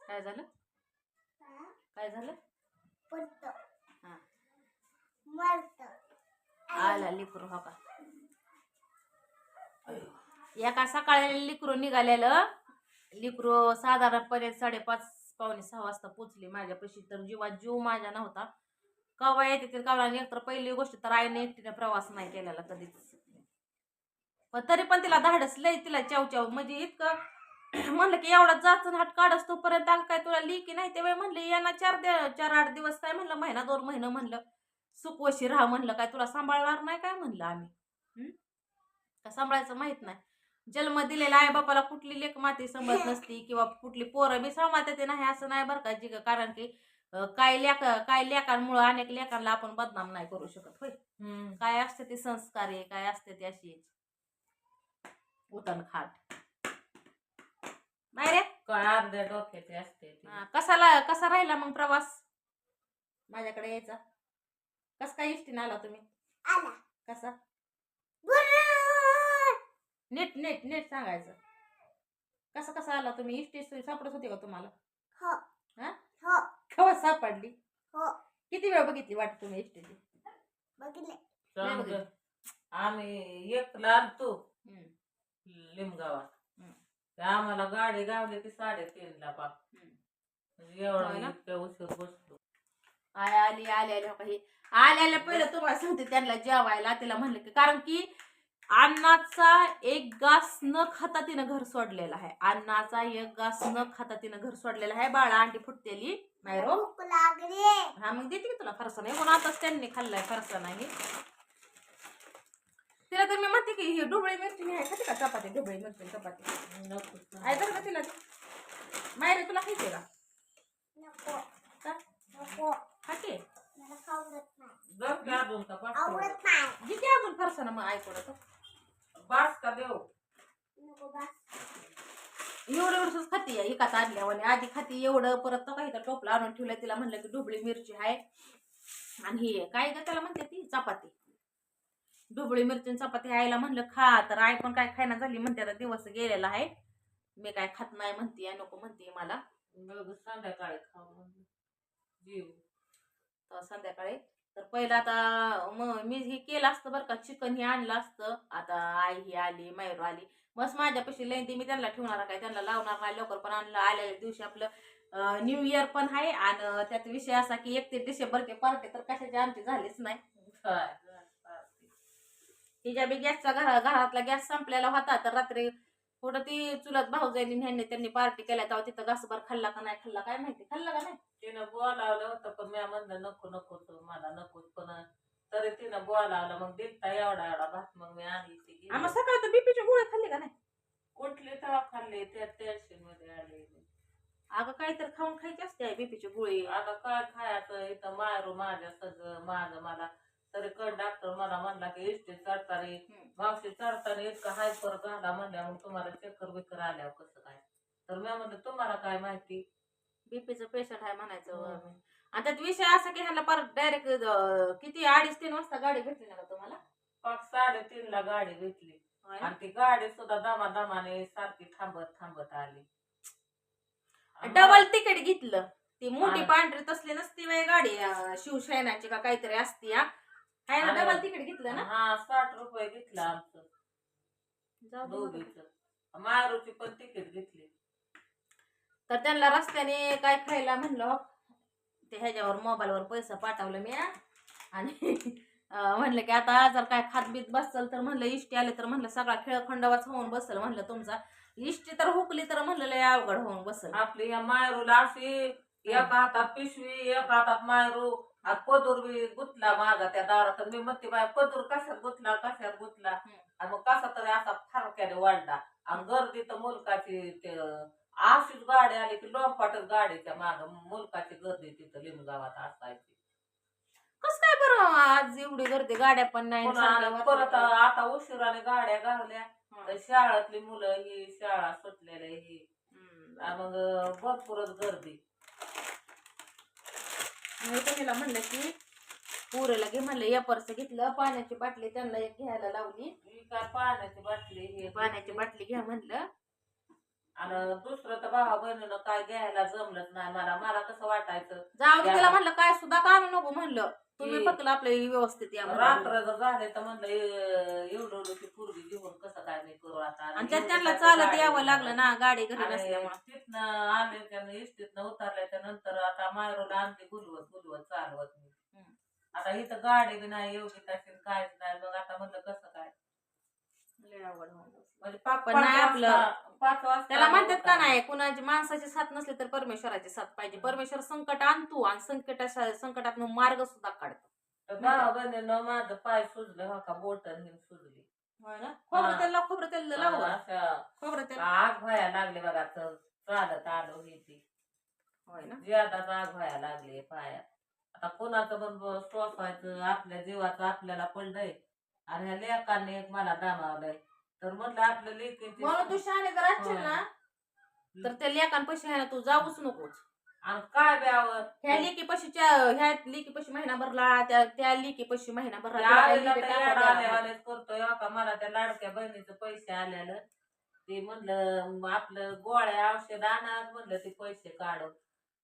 काय झालं? काय झालं? आला लिकरू हो का? एका सकाळी लिकरू निघालेलं. लिकरू साधारणपणे साडेपाच पावणे सहा वाजता पोचली माझ्यापाशी तर जीवा जीव माझ्या नव्हता. कवा येते तर कवळा नाही. पहिली गोष्ट तर आईने एकटीने प्रवास नाही केलेला कधीच. पण तरी पण तिला धाडस लय तिला चाव चाव म्हणजे इतकं. म्हणलं की एवढा जाचून हात काढस तोपर्यंत अगं काय तुला लिकी नाही? तेव्हा म्हणले यांना चार दे- चार आठ दिवस काय म्हणलं? महिना दोन महिना म्हणलं. सुखवशी राहा म्हणलं. काय तुला सांभाळणार नाही काय म्हणलं आम्ही? हं? का सांभाळायचं माहीत नाही. जन्म दिलेला आई बापाला कुठली लेख माती सांभाळत नसती किंवा कुठली पोरं बी सांभाळते ते नाही असं नाही बरं का जी कारण की काय लेख काय लेखांमुळं अनेक लेखांना आपण बदनाम नाही करू शकत होय? काय असते ते संस्कार आहे काय असते ते अशी. उतण खाट नाही रे काय अर्ध्या डोक्याचे असते ते. हा, कसाला कसा राहिला मग प्रवास माझ्याकडे यायचा कस काय इष्टीने आला तुम्ही आला. कसा. नीट नीट नीट सांगायचं कसं कसं आला तुम्ही इष्टी सापडत होती का तुम्हाला हो. हा? हो. केव्हा सापडली हो. किती वेळ बघितली वाट तुम्ही इष्टीची बघितले. समज बघितलं. आम्ही एकला आलतो हम्म, लिमगावात. ते आम्हाला गाडी गावली की साडेतीनला बा. हम्म. म्हणजे एवढा होय ना? इतक्या उशीर बसलो. आय आली आली आली काही आल्या आल्या पहिलं तुम्हाला सांगते त्यांना जेवायला तिला म्हणलं की कारण की अन्नाचा एक घास न खाता तिनं घर सोडलेला आहे. अन्नाचा एक घास न खाता तिनं घर सोडलेला आहे. बाळा अंडी फुटतेली. नाही रो हा मग देते की तुला? फरसा नाही. पण आताच त्यांनी खाल्लाय. फरसा नाही. तिला तर मी म्हणते की ही ढोबळी मिरची नाही खाते का चपाती ढोबळी मिरची चपाती. आहे तर का तिला? मायरे तुला खायचे का? नको. का? नको. खाते? मला नाही? आवडत नाही. जिथे अजून फरसा ना मग ऐकून बास का नको बस. एवढं एवढंच खाते या एकाच आधी खाते एवढं परत तो काही टोपला आणून ठेवलं तिला म्हणलं की ढोबळी मिरची आहे. आणि हे काय ग त्याला म्हणते ती? चपाती. ढोबळी मिरची चपाती आईला म्हणलं खा तर आई पण काय खायना झाली म्हणते आता दिवस गेलेला आहे. मी काय खात नाही म्हणते नको म्हणते मला. संध्याकाळी खाऊ. जीव. तर संध्याकाळी तर पहिलं आता मग मी हे केलं असतं बरं का चिकन हे आणलं असतं. आता आई ही आली मायरू आली. मस्त माझ्यापाशी ती मी त्यांना ठेवणार काय त्यांना लावणार नाही लवकर पण आणलं आलेल्या दिवशी आपलं न्यू इयर पण आहे. आणि त्यात विषय असा की एकतीस डिसेंबरचे पार्टी तर कशाची आमची झालीच नाही. तिच्या बी गॅसचा घरा घरातला गॅस संपलेला होता तर रात्री कुठं ती चुलत भाऊजाईनी ह्यांनी त्यांनी पार्टी केल्या तेव्हा तिथं घासभर खाल्ला का नाही खाल्ला काय माहिती खाल्ला का नाही? तिनं बोलावलं होतं पण मी म्हणलं नको नको तो मला नको पण तरी तिनं बोलावलं मग दिलता एवढा एवढा भात मग मी आणली ती गेली. आम्हाला सकाळी तर बीपीचे गोळे खाल्ले का नाही? कुठली तेव्हा खाल्ली त्या टेन्शनमध्ये आले अगं काहीतरी खाऊन खायची असते बीपीचे गोळे. आता काय खायचं इथं मारू माझ्या सगळं माझं मला तरी कड डॉक्टर मला म्हणला की इष्टी चढताना. मावशी चढताना इतकं हायपर झाला म्हणल्या मग तुम्हाला चक्कर बिकर आल्यावर कसं काय? तर मी म्हणलं तुम्हाला काय माहिती? बीपीचं पेशंट आहे म्हणायचं हम्म. आणि त्यात विषय असा की ह्याला परत डायरेक्ट किती अडीच तीन वाजता गाडी भेटली ना का तुम्हाला? पाच साडेतीन ला गाडी भेटली. होय. ना? आणि ती गाडी सुद्धा दमादमाने सारखी थांबत थांबत आली. डबल तिकीट घेतलं. ती मोठी पांढरी तसली नसती बाई गाडी अं, शिवसेनाची का काहीतरी असती हा. ना डबल तिकीट घेतलं ना? हा साठ रुपये घेतलं आमचं. जाऊ दे मग. दोघीच मारूची पण तिकीट घेतली. तर त्यांना रस्त्याने काय खायला म्हणलं ते ह्याच्यावर मोबाईलवर पैसा पाठवलं मी. आणि अं, म्हणलं की आता जर काय खात बीत बसल तर म्हणलं इष्टी आले तर म्हणलं सगळा खेळ खंडवाच होऊन बसल म्हणलं तुमचा. इष्टी तर हुकली तर म्हणलं लय अवघड होऊन बसल. आपली या मायरूला अशी एका हातात पिशवी एका हातात मायरू आणि पदूर बी गुतला माझा त्या दारात. मी म्हणते बाय पदूर कशात गुतला कशात गुतला. आणि मग कसा तरी असा फारक्याने वाढला. आणि गर्दी तर मुलकाची अशीच गाडी आली की लोंपाटच गाडीच्या माग मुलकाची गर्दी तिथं लिमगावात असायची. कस काय बरं आज एवढी गर्दी? गाड्या पण नाही पुन्हा परत. आता उशिराने गाड्या घालल्या. तर शाळातली मुलं ही शाळा सुटलेल्या ही. आणि मग भरपूरच गर्दी. मी त्यांना म्हणलं की पुरेला घे म्हणलं या पर्स घेतलं पाण्याची बाटली त्यांना एक घ्यायला लावली. काय पाण्याची बाटली हे पाण्याची बाटली घ्या म्हणलं. आणि दुसरं तर भावा बहिणीनं काय घ्यायला जमलंच नाही मला. मला कसं वाटायचं? जाऊ दे. तिला म्हणलं काय सुद्धा का आणू नको म्हणलं. तुम्ही की फक्त आपलं व्यवस्थित या. रात्र जर झाले तर म्हणलं ए- एवढं एवढं ती पूर्वी घेऊन कसं काय मी करू आता? आणि त्यात एवढी त्यांना काय चालत यावं लागलं ना गाडी घरी नसल्यामुळं. तिथनं आले त्यानं इष्टीतनं उतरल्याच्या नंतर आता मायरोला आणली गुलवत गुलवत चालवत मी. हम्म. आता इथं गाडी बी नाही योग्य तशी काहीच नाही. मग आता म्हणलं कसं काय? लय. म्हणजे पाच पण पाच नाही आपलं- वाजता- पाच वाजता त्याला म्हणतात का. नाही कुणाची माणसाची साथ नसली तर परमेश्वराची साथ पाहिजे. परमेश्वर संकट आणतो आणि संकटा संकटात मार्ग सुद्धा काढतो. भावा बहिणीनं माझं पाय सुजलं हो का बोटन सुजली. खोबरं. तेल लाव, खोबरं तेल लाव अशा खोबरं तेल आग व्हायला लागले बघा तर चालत आलो हे ती होय ना? ज्यादाच आग व्हायला लागली पायात. आता कोणाचं पण सोसायचं आपल्या जीवाचं आपल्याला पडलंय. आणि ह्या लेकांनी एक मला दामावलंय. तर म्हटलं आपल्या लेकीची म्हणून तू जर असशील ना? तर त्या लेकांपाशी आहे ना तू जाऊच नकोच आणि काय ब्यावर ह्या लेकी पशीच्या ह्या लेकी पशी महिनाभरला त्या त्या लेकी पशी त्या आईला लेकी तर येडं आले लागतं. आलेच करतोय हो का? मला त्या लाडक्या बहिणीचं पैसे आलेलं. ते म्हणलं आपलं गोळ्या औषध आणा म्हणलं ते पैसे काढून.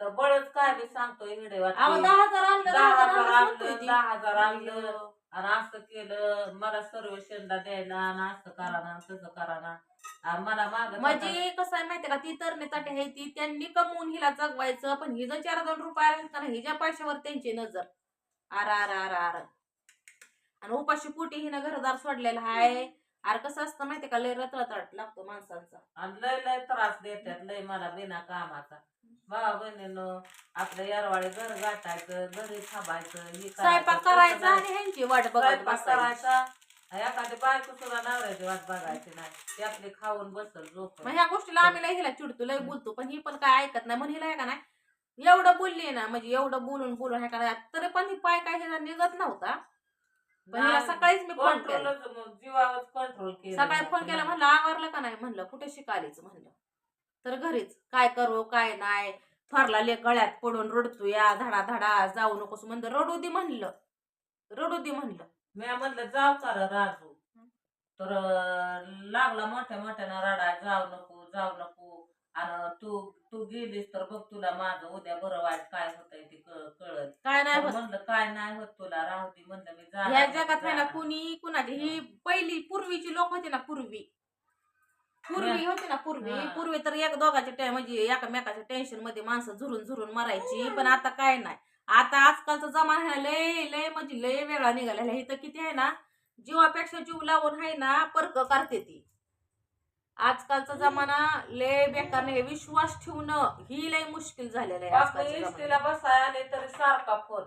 तर बळच काय बी सांगतोय हिडे अहो दहा हजार आणलं दहा दहा हजार हजार आणलं आणलं ती. दहा हजार आणलं. आणि असं केलं मला सर्व शेंडा द्यायला आणि असं करा ना तसं करा ना आणि मला माग म्हणजे कसं आहे माहितीये का ती तरणे ताटे आहे ती त्यांनी कमवून हिला जगवायचं पण हिचं चार दोन रुपये आले तर हिच्या पैशावर त्यांची नजर. आर आर आर आर आणि उपाशी पोटी हिनं घरदार सोडलेलं आहे अरे कसं असतं माहितीये का लय रतळतळ लागतो माणसांचा. आणि लय लय त्रास देतात लय मला बिना कामाचा. भावा बहिणीनं आपलं यारवाळे घर गाठायचं घरी थांबायचं हे करायचं, स्वयंपाक करायचा. आणि ह्यांची वाट बघत स्वयंपाक बसायची. करायचा. एखादी बायको सुद्धा नवऱ्याची वाट बघायची नाही. ती आपली खाऊन बसल झोप. मग ह्या गोष्टीला आम्ही लय हिला चिडतो लय बोलतो पण ही पण काय ऐकत नाही. म्हणून हिला आहे का नाही एवढं बोलली ना म्हणजे एवढं बोलून बोलून ह्या का नाही तरी पण ही पाय काय हिला निघत नव्हता. पण हिला सकाळीच मी फोन केला. कंट्रोलच जीवावर कंट्रोल केलं सकाळी फोन केला म्हणलं आवरलं का नाही म्हणलं कुठे शिकालीच म्हणलं. तर घरीच. काय करू काय नाही. थोरला ले गळ्यात पडून रडतो या धडा धडा जाऊ नकोस म्हणलं. रडू दे म्हणलं. रडू दे म्हणलं. मी म्हणलं जाव कर राजू. तर लागला मोठ्या मोठ्यानं रडाय जाऊ नको जाऊ नको. आणि तू तू गेलीस तर बघ तुला माझं उद्या बरं वाईट काय होतंय ते कळ कळत काय नाही होत. म्हणलं काय नाही होत तुला. राहू दे. म्हणलं मी जाणार, जगात आहे ना जाणार. कुणी कुणाची ही. पहिली पूर्वीची लोक होते ना पूर्वी. पूर्वी होते ना पूर्वी. हा. पूर्वी तर एक दोघाच्या टे- म्हणजे एकामेकाच्या टेन्शनमध्ये माणसं झुरून झुरून मरायची पण आता काय नाही. आता आजकालचा जमाना आहे ना लय लय म्हणजे लय वेगळा निघालेला आहे. इथं किती आहे ना जीवापेक्षा जीव लावून आहे ना परक करते ती. आजकालचा जमाना लय बेकार नाही. विश्वास ठेवणं ही लय मुश्किल झालेलं आहे आजकालच्या इष्टीला जमान्यात. बसाय आले तरी सारखा फोन.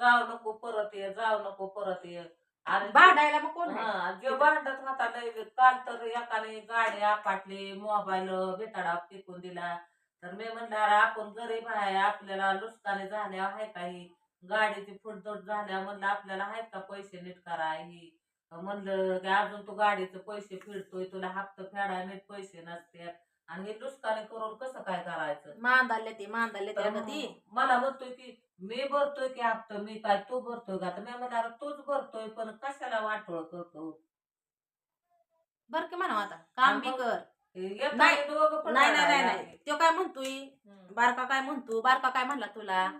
जाऊ नको परत ये जाऊ नको परत ये. आणि भांडायला मग कोण आहे? हा, जो भांडत होता लय काल तर एकाने गाडी आपटली मोबाईल बेताडा फेकून दिला. तर मी म्हणलं अरे आपण गरीब आहे आपल्याला लुसकाने झाल्या आहे काही गाडीची फुटदोट झाल्या म्हणलं आपल्याला आहेत का पैसे नीट करा ही? म्हणलं की अजून तू गाडीचे पैसे फिरतोय तुला हप्ता फेडाय नीट पैसे नसते. आणि हे लुसकाने करून कसं काय करायचं? मांदाले ती मांदाले ती. मला म्हणतोय की मी भरतोय की हप्ता मी काय तू भरतोय का तर मी म्हणणार तूच भरतोय पण कशाला वाटोळ करतो? बर की म्हणा आता काम बी कर. नाही, पण नाही नाही नाही रडायला नाही. तो काय म्हणतोय. बारका काय म्हणतो? बारका काय म्हणला तुला?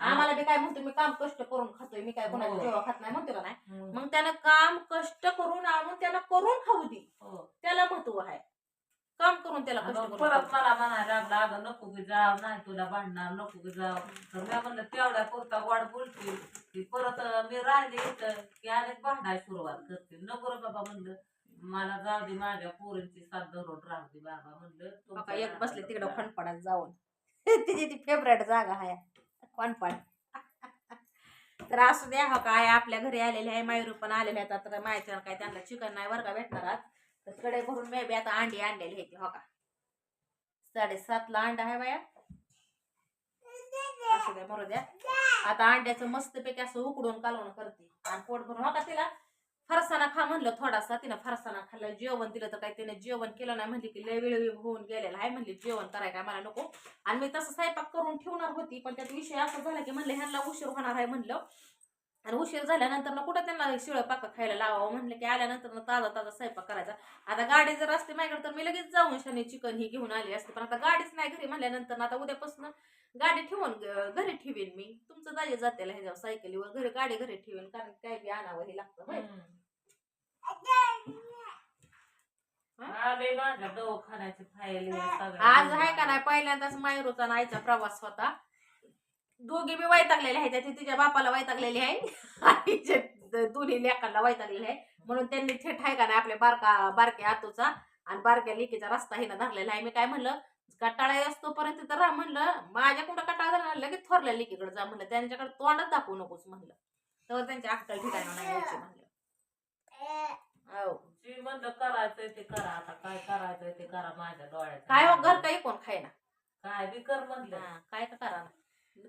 आम्हाला बी काय म्हणतो मी काम कष्ट करून खातोय मी काय कोणाच्या हो. जेव्हा खात नाही म्हणतो का नाही? हम्म. मग त्यानं काम कष्ट करून आणून त्याला करून खाऊ दे. हो. त्याला महत्त्व आहे. करून त्याला कष्ट मग करून परत. मला म्हणायला लागला अगं नको की जाव नाही तुला भांडणार नको की जाव. तर मी म्हणलं तेवढ्या पुरता वाढ बोलतील की परत अं, मी राहिले इथं की अनेक भांडाय सुरुवात करतील नको रे बाबा म्हणलं मला जाऊ दे माझ्या पोरींची साथ धरून राहू दे बाबा म्हणलं. बघा, तुमच्या एक बसले तिकडे खणपडात जाऊन. तिची ती फेवरेट जागा आहे खणपड तर असू द्या हो काय आपल्या घरी आलेले आहे मायरू पण आलेले आहेत आता मायचं काय त्यांना चिकन नाही बरं का भेटणार आज. तर कडे भरून मे बी आता अंडी आणलेली आहे हो का? साडेसातला अंडा आहे बाया. असू द्या बरोबर द्या. आता अंड्याचं मस्तपैकी असं उकडून कालवण करते. आणि पोट भरून हो का तिला? फरसाना खा म्हणलं थोडासा. तिनं फरसाना खाल्लं जेवण दिलं तर काही तिने जेवण केलं नाही. म्हणली की लय वेळ होऊन गेलेला आहे. म्हणली जेवण करायला काय मला नको. आणि मी तसं स्वयंपाक करून ठेवणार होती पण त्यात विषय असा झाला की म्हणलं ह्यांना उशीर होणार आहे म्हणलं. आणि उशीर झाल्यानंतर ना कुठं त्यांना शिळं पाक खायला लावावं? म्हणलं की आल्यानंतर ना ताजा ताजा स्वयंपाक करायचा. आता गाडी जर असते माझ्याकडे तर मी लगेच जाऊन शनी चिकन ही घेऊन आली असते. पण आता गाडीच नाही घरी म्हणल्यानंतर ना आता उद्यापासून गाडी ठेवून घरी ठेवीन मी. तुमचं जायचं जाते ह्याच्यावर सायकलीवर. घरी गाडी घरी ठेवीन कारण काय बी आणावं हे लागतं आज आहे का नाही? पहिल्यांदाच मायरूचा नायचा प्रवास होता. दोघे बी वैतागलेले आहेत ती तिच्या बापाला वैतागलेली आहे आणि दोन्ही लेकांना वैतागलेले आहे. म्हणून त्यांनी थेट आहे का नाही आपल्या बारका बारक्या आतूचा आणि बारक्या लिकीचा रस्ता हिनं धरलेला आहे. मी काय म्हणलं कटाळा असतोपर्यंत तर राह म्हणलं माझ्या कुठं कटाळा झाला लगेच थोरल्या लिकीकडे जा म्हणलं त्यांच्याकडे तोंडच दाखवू नकोस म्हणलं. तर त्यांच्या अक्कल ठिकाणं नाही यायची म्हणलं. हो. म्हणलं करायचंय ते करा आता काय करायचंय ते करा माझ्या डोळ्यात. काय हो घर काही कोण खायना काय बी कर म्हणलं. काय का करा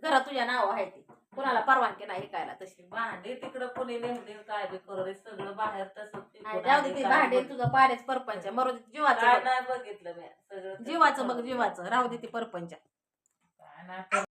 घरात तुझ्या नाव आहे ती कुणाला परवानगी नाही ऐकायला तशी. भांडी तिकडं कोणी नेहमी काय बी करू दे सगळं बाहेर तसंच जाऊ दे ती भांडे तुझं पारेच परपंच मरू दे जीवाचं काय बघ. नाही बघितलं मी सगळं जीवाचं बघ जीवाचं राहू दे ती परपंच काय नाही